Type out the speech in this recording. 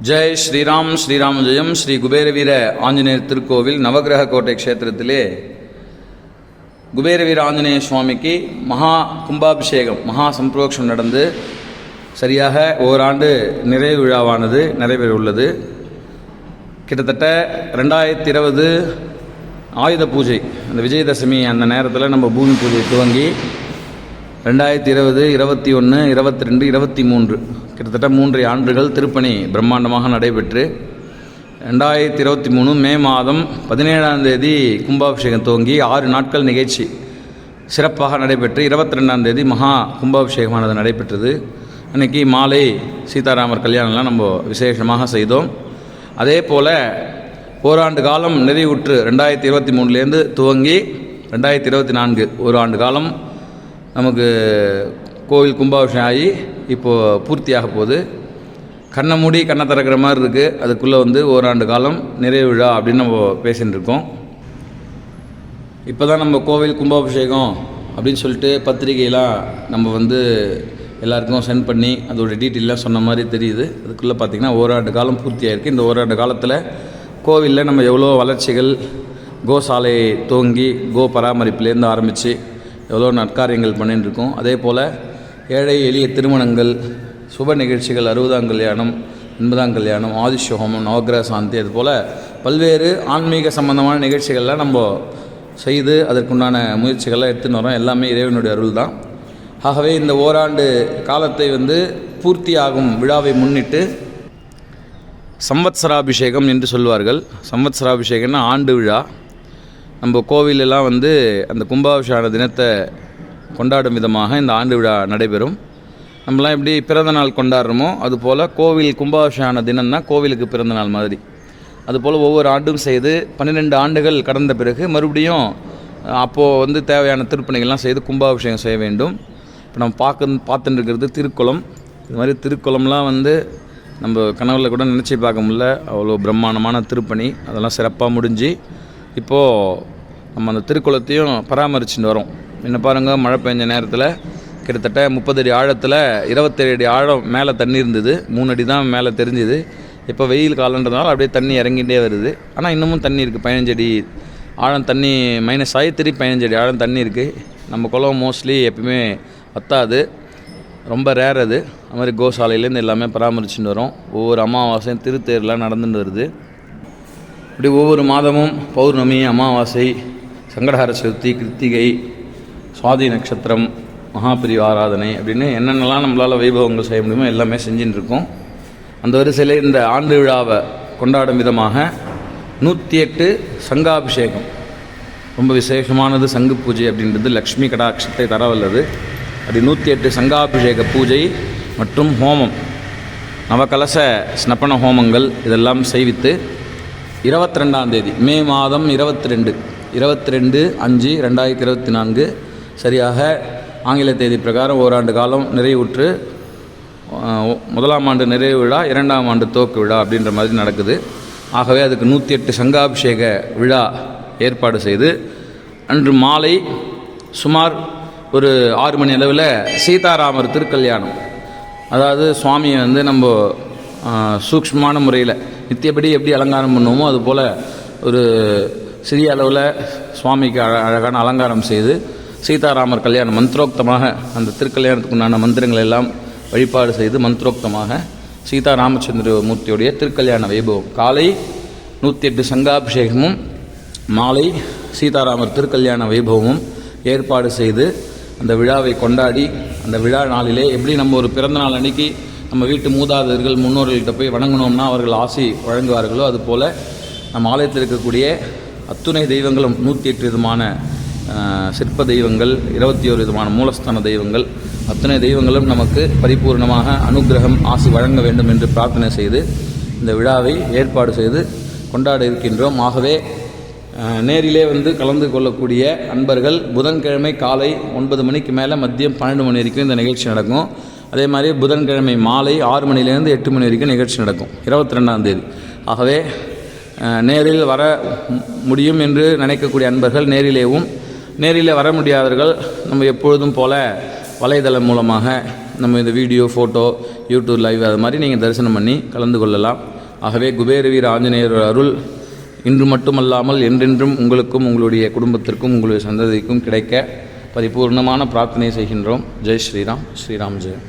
ஜெய் ஸ்ரீராம் ஸ்ரீராம் ஜெயம். ஸ்ரீ குபேரவீர ஆஞ்சநேயர் திருக்கோவில் நவகிரக கோட்டை க்ஷேத்திரத்திலே குபேரவீர ஆஞ்சநேய சுவாமிக்கு மகா கும்பாபிஷேகம் மகா சம்பிரோக்ஷம் நடந்து சரியாக ஓராண்டு நிறைவு விழாவானது நிறைவேறுள்ளது கிட்டத்தட்ட ரெண்டாயிரத்தி இருபது ஆயுத பூஜை அந்த விஜயதசமி அந்த நேரத்தில் நம்ம பூமி பூஜை துவங்கி ரெண்டாயிரத்தி இருபது இருபத்தி ஒன்று இருபத்தி ரெண்டு இருபத்தி மூன்று. கிட்டத்தட்ட மூன்று ஆண்டுகள் திருப்பணி பிரம்மாண்டமாக நடைபெற்று ரெண்டாயிரத்தி இருபத்தி மூணு மே மாதம் பதினேழாம் தேதி கும்பாபிஷேகம் துவங்கி ஆறு நாட்கள் நிகழ்ச்சி சிறப்பாக நடைபெற்று இருபத்தி ரெண்டாம் தேதி மகா கும்பாபிஷேகமானது நடைபெற்றது. அன்றைக்கி மாலை சீதாராமர் கல்யாணம்லாம் நம்ம விசேஷமாக செய்தோம். அதே போல் ஓராண்டு காலம் நிறைவுற்று ரெண்டாயிரத்தி இருபத்தி மூணுலேருந்து துவங்கி ரெண்டாயிரத்தி இருபத்தி நான்கு ஒரு ஆண்டு காலம் நமக்கு கோவில் கும்பாபிஷேகம் ஆகி இப்போது பூர்த்தியாக போகுது. கண்ணை மூடி கண்ணை திறக்கிற மாதிரி இருக்குது அதுக்குள்ளே வந்து ஓராண்டு காலம் நிறைவு விழா அப்படின்னு நம்ம பேசின்னு இருக்கோம். இப்போ தான் நம்ம கோவில் கும்பாபிஷேகம் அப்படின்னு சொல்லிட்டு பத்திரிகையெல்லாம் நம்ம வந்து எல்லாருக்கும் சென்ட் பண்ணி அதோடய டீட்டெயிலாம் சொன்ன மாதிரி தெரியுது. அதுக்குள்ளே பார்த்திங்கன்னா ஓராண்டு காலம் பூர்த்தியாயிருக்கு இந்த ஓராண்டு காலத்தில் கோவிலில் நம்ம எவ்வளோ வளர்ச்சிகள் கோசாலை துவங்கி கோ பராமரிப்புலேருந்து ஆரம்பித்து எவ்வளோ நற்காரியங்கள் பண்ணிட்டுருக்கோம் அதே போல் ஏழை எளிய திருமணங்கள் சுப நிகழ்ச்சிகள் அறுபதாம் கல்யாணம் எண்பதாம் கல்யாணம் ஆதிஷ்ய நவகிரக சாந்தி அது போல் பல்வேறு ஆன்மீக சம்பந்தமான நிகழ்ச்சிகள்லாம் நம்ம செய்து அதற்குண்டான முயற்சிகள்லாம் எடுத்துன்னு வரோம். எல்லாமே இறைவனுடைய அருள் தான் ஆகவே இந்த ஓராண்டு காலத்தை வந்து பூர்த்தியாகும் விழாவை முன்னிட்டு சம்வத்சராபிஷேகம் என்று சொல்வார்கள். சம்வத்சராபிஷேகம்னா ஆண்டு விழா. நம்ம கோவிலெல்லாம் வந்து அந்த கும்பாபிஷான தினத்தை கொண்டாடும் விதமாக இந்த ஆண்டு விழா நடைபெறும். நம்மலாம் எப்படி பிறந்த நாள் கொண்டாடுறோமோ அதுபோல் கோவில் கும்பாபிஷான தினம் தான் கோவிலுக்கு பிறந்த நாள் மாதிரி. அதுபோல் ஒவ்வொரு ஆண்டும் செய்து பன்னிரெண்டு ஆண்டுகள் கடந்த பிறகு மறுபடியும் அப்போது வந்து தேவையான திருப்பணிகள்லாம் செய்து கும்பாபிஷேகம் செய்ய வேண்டும். இப்போ நம்ம பார்க்க பார்த்துட்டு இருக்கிறது திருக்குளம். இது மாதிரி திருக்குளம்லாம் வந்து நம்ம கனவுல கூட நினச்சி பார்க்க முடியல. அவ்வளோ பிரம்மாண்டமான திருப்பணி. அதெல்லாம் சிறப்பாக முடிஞ்சு இப்போது நம்ம அந்த திருக்குளத்தையும் பராமரிச்சுட்டு வரோம். என்ன பாருங்கள் மழை பெஞ்ச நேரத்தில் கிட்டத்தட்ட முப்பது அடி ஆழத்தில் இருபத்தேழு அடி ஆழம் மேலே தண்ணி இருந்தது. மூணு அடி தான் மேலே தெரிஞ்சுது. இப்போ வெயில் காலன்றதுனால அப்படியே தண்ணி இறங்கிட்டே வருது. ஆனால் இன்னமும் தண்ணி இருக்குது பதினஞ்சு அடி ஆழம் தண்ணி மைனஸ் ஆகி திருப்பி பதினஞ்சு அடி ஆழம் தண்ணி இருக்குது நம்ம குளம் மோஸ்ட்லி எப்பயுமே வத்தாது. ரொம்ப ரேர் அது. அது மாதிரி கோசாலையிலேருந்து எல்லாமே பராமரிச்சுட்டு வரோம். ஒவ்வொரு அமாவாசையும் திருத்தேர்லாம் நடந்துட்டு வருது. இப்படி ஒவ்வொரு மாதமும் பௌர்ணமி அமாவாசை சங்கடஹர சதுர்த்தி கிருத்திகை சுவாதி நட்சத்திரம் மகாபிரிவு ஆராதனை அப்படின்னு என்னென்னலாம் நம்மளால் வைபவங்கள் செய்ய முடியுமோ எல்லாமே செஞ்சுட்டு இருக்கோம். அந்த வரிசையில் இந்த ஆண்டு விழாவை கொண்டாடும் விதமாக நூற்றி எட்டு சங்காபிஷேகம். ரொம்ப விசேஷமானது சங்கு பூஜை அப்படின்றது லக்ஷ்மி கடாட்சத்தை தரவல்லது. அப்படி நூற்றி எட்டு சங்காபிஷேக பூஜை மற்றும் ஹோமம். நவகலச ஸ்னப்பன ஹோமங்கள் இதெல்லாம் செய்வித்து இருபத்தி ரெண்டாம் தேதி மே மாதம் இருபத்தி ரெண்டு இருபத்தி ரெண்டு அஞ்சு ரெண்டாயிரத்தி இருபத்தி நான்கு சரியாக ஆங்கில தேதி பிரகாரம் ஓராண்டு காலம் நிறைவுற்று முதலாம் ஆண்டு நிறைவு விழா இரண்டாம் ஆண்டு துவக்க விழா அப்படின்ற மாதிரி நடக்குது. ஆகவே அதுக்கு நூற்றி எட்டு சங்காபிஷேக விழா ஏற்பாடு செய்து அன்று மாலை சுமார் ஒரு ஆறு மணி அளவில் சீதாராமர் திருக்கல்யாணம். அதாவது சுவாமியை வந்து நம்ம ஆஹ், சூக்ஷ்மமான முறையில் நித்தியப்படி எப்படி அலங்காரம் பண்ணுவோமோ அதுபோல் ஒரு சிறிய அளவில் சுவாமிக்கு அழகான அலங்காரம் செய்து சீதாராமர் கல்யாணம் மந்திரோக்தமாக அந்த திருக்கல்யாணத்துக்கு உண்டான மந்திரங்கள் எல்லாம் வழிபாடு செய்து மந்திரோக்தமாக சீதா ராமச்சந்திர மூர்த்தியுடைய திருக்கல்யாண வைபவம். காலை நூற்றி எட்டு சங்காபிஷேகமும் மாலை சீதாராமர் திருக்கல்யாண வைபவமும் ஏற்பாடு செய்து அந்த விழாவை கொண்டாடி அந்த விழா நாளிலே எப்படி நம்ம ஒரு பிறந்த நாள் அன்னைக்கு நம்ம வீட்டு மூதாதையர்கள் முன்னோர்கள்கிட்ட போய் வணங்கினோம்னா அவர்கள் ஆசி வழங்குவார்களோ அதுபோல் நம்ம ஆலயத்தில் இருக்கக்கூடிய அத்துணை தெய்வங்களும் நூற்றி எட்டு விதமான சிற்ப தெய்வங்கள் இருபத்தி ஒரு விதமான மூலஸ்தான தெய்வங்கள். அத்தனை தெய்வங்களும் நமக்கு பரிபூர்ணமாக அனுக்கிரகம் ஆசி வழங்க வேண்டும் என்று பிரார்த்தனை செய்து இந்த விழாவை ஏற்பாடு செய்து கொண்டாட இருக்கின்றோம். ஆகவே நேரிலே வந்து கலந்து கொள்ளக்கூடிய அன்பர்கள் புதன்கிழமை காலை ஒன்பது மணிக்கு மேலே மதியம் பன்னெண்டு மணி வரைக்கும் இந்த நிகழ்ச்சி நடக்கும். அதே மாதிரி புதன்கிழமை மாலை ஆறு மணிலேருந்து எட்டு மணி வரைக்கும் நிகழ்ச்சி நடக்கும் இருபத்தி ரெண்டாம் தேதி. ஆகவே நேரில் வர முடியும் என்று நினைக்கக்கூடிய அன்பர்கள் நேரிலேவும். நேரில் வர முடியாதவர்கள் நம்ம எப்பொழுதும் போல வலைதளம் மூலமாக நம்ம இந்த வீடியோ ஃபோட்டோ யூடியூப் லைவ் அது மாதிரி நீங்கள் தரிசனம் பண்ணி கலந்து கொள்ளலாம். ஆகவே குபேர வீர ஆஞ்சநேயர் அருள் இன்று மட்டுமல்லாமல் என்றென்றும் உங்களுக்கும் உங்களுடைய குடும்பத்திற்கும் உங்களுடைய சந்ததிக்கும் கிடைக்க பரிபூர்ணமான பிரார்த்தனை செய்கின்றோம். ஜெய் ஸ்ரீராம். ஸ்ரீராம் ஜெய்